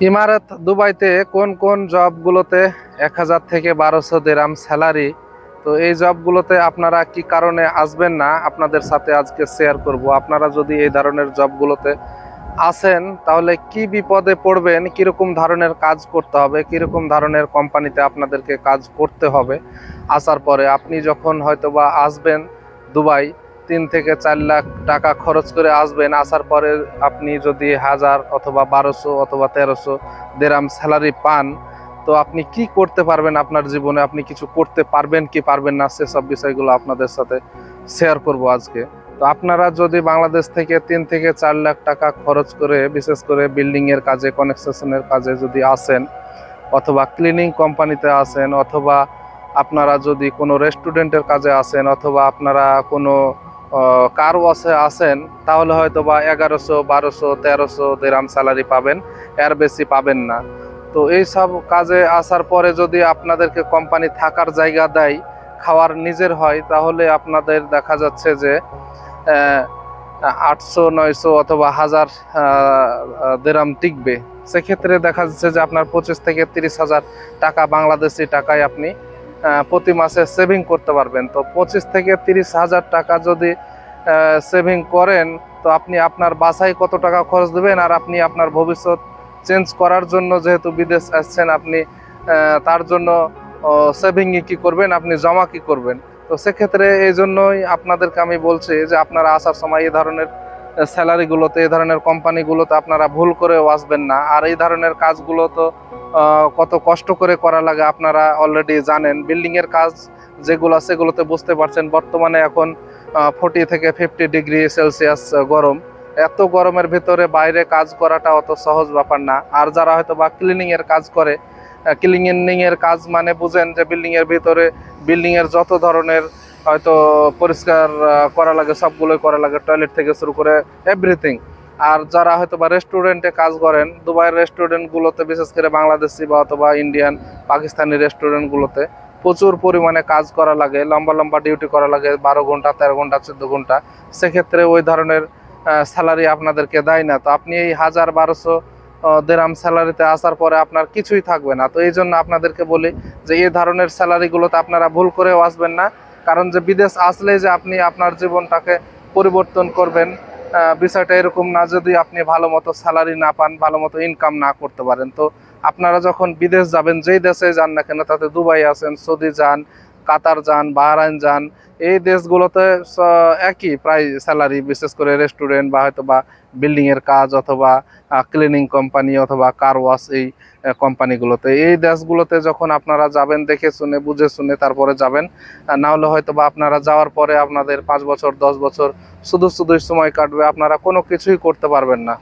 ইমারত দুবাইতে কোন কোন জবগুলোতে এক হাজার থেকে বারোশো দেরাম স্যালারি? তো এই জবগুলোতে আপনারা কি কারণে আসবেন না? আপনাদের সাথে আজকে শেয়ার করব। আপনারা যদি এই ধরনের জবগুলোতে আসেন, তাহলে কি বিপদে পড়বেন? কীরকম ধরনের কাজ করতে হবে? কীরকম ধরনের কোম্পানিতে আপনাদেরকে কাজ করতে হবে? আসার পরে আপনি যখন হয়তোবা আসবেন দুবাই তিন থেকে চার লাখ টাকা খরচ করে আসবেন, আসার পরে আপনি যদি হাজার অথবা বারোশো অথবা তেরোশো দেরাম স্যালারি পান, তো আপনি কি করতে পারবেন আপনার জীবনে? আপনি কিছু করতে পারবেন কি পারবেন না? সেসব বিষয়গুলো আপনাদের সাথে শেয়ার করব আজকে। তো আপনারা যদি বাংলাদেশ থেকে তিন থেকে চার লাখ টাকা খরচ করে, বিশেষ করে বিল্ডিং এর কাজে কনস্ট্রাকশনের কাজে যদি আসেন, অথবা ক্লিনিং কোম্পানিতে আসেন, অথবা আপনারা যদি কোনো রেস্টুরেন্টের কাজে আসেন, অথবা আপনারা কোনো কার ওয়াশে আসেন তাহলে হয়তো বা এগারোশো, বারোশো, তেরোশো দেরাম স্যালারি পাবেন, এর বেশি পাবেন না। তো এই সব কাজে আসার পরে যদি আপনাদেরকে কোম্পানি থাকার জায়গা দেয়, খাওয়ার নিজের হয়, তাহলে আপনাদের দেখা যাচ্ছে যে আটশো, নয়শো অথবা হাজার দেরাম টিকবে। সেক্ষেত্রে দেখা যাচ্ছে যে আপনার পঁচিশ থেকে তিরিশ হাজার টাকা বাংলাদেশি টাকায় আপনি প্রতি মাসে সেভিং করতে পারবেন। তো পঁচিশ থেকে তিরিশ হাজার টাকা যদি সেভিং করেন, তো আপনি আপনার বাসায় কত টাকা খরচ দেবেন আর আপনি আপনার ভবিষ্যৎ চেঞ্জ করার জন্য যেহেতু বিদেশ আসছেন, আপনি তার জন্য সেভিংয়ে কি করবেন, আপনি জমা কি করবেন? তো সেক্ষেত্রে এই জন্যই আপনাদেরকে আমি বলছি যে আপনারা আসার সময় এই ধরনের স্যালারিগুলোতে এই ধরনের কোম্পানিগুলোতে আপনারা ভুল করেও আসবেন না। আর এই ধরনের কাজগুলো তো কত কষ্ট করে করা লাগে আপনারা অলরেডি জানেন। বিল্ডিংয়ের কাজ যেগুলো সেগুলোতে বুঝতে পারছেন। বর্তমানে এখন ফোর্টি থেকে ফিফটি ডিগ্রি সেলসিয়াস গরম। এত গরমের ভিতরে বাইরে কাজ করাটা অত সহজ ব্যাপার না। আর যারা হয়তো বা ক্লিনিংয়ের কাজ করে ক্লিনিং এর কাজ মানে বুঝেন যে বিল্ডিংয়ের ভিতরে বিল্ডিংয়ের যত ধরনের হয়তো পরিষ্কার করা লাগে, সবগুলোই করা লাগে টয়লেট থেকে শুরু করে এভরিথিং আর যারা হয়তো বা রেস্টুরেন্টে কাজ করেন, দুবাইয়ের রেস্টুরেন্টগুলোতে বিশেষ করে বাংলাদেশি বা অথবা ইন্ডিয়ান পাকিস্তানি রেস্টুরেন্টগুলোতে প্রচুর পরিমাণে কাজ করা লাগে, লম্বা লম্বা ডিউটি করা লাগে, বারো ঘণ্টা, তেরো ঘণ্টা, চোদ্দ ঘণ্টা। সেক্ষেত্রে ওই ধরনের স্যালারি আপনাদেরকে দেয় না। তো আপনি এই হাজার বারোশো দেরাম স্যালারিতে আসার পরে আপনার কিছুই থাকবে না। তো এই জন্য আপনাদেরকে বলি যে, এই ধরনের স্যালারিগুলোতে আপনারা ভুল করেও আসবেন না। কারণ যে বিদেশ আসলে যে আপনি আপনার জীবনটাকে পরিবর্তন করবেন বিষয়টা এরকম না যদি আপনি ভালো মতো স্যালারি না পান, ভালো মতো ইনকাম না করতে পারেন। তো আপনারা যখন বিদেশ যাবেন, যেই দেশে যান না কেন, তাতে দুবাই আছেন, সৌদি যান কাতার যান, বাহরাইন যান, এই দেশগুলোতে একই প্রায় স্যালারি বিশেষ করে রেস্টুরেন্ট বা হয়তো বা বিল্ডিং এর কাজ অথবা ক্লিনিং কোম্পানি অথবা কার ওয়াশ এই কোম্পানিগুলোতে এই দেশগুলোতে যখন আপনারা যাবেন, দেখে শুনে, বুঝে শুনে তারপরে যাবেন না হলে হয়তো বা আপনারা যাওয়ার পরে আপনাদের পাঁচ বছর, দশ বছর, শুধু শুধুই সময় কাটবে, আপনারা কোনো কিছুই করতে পারবেন না।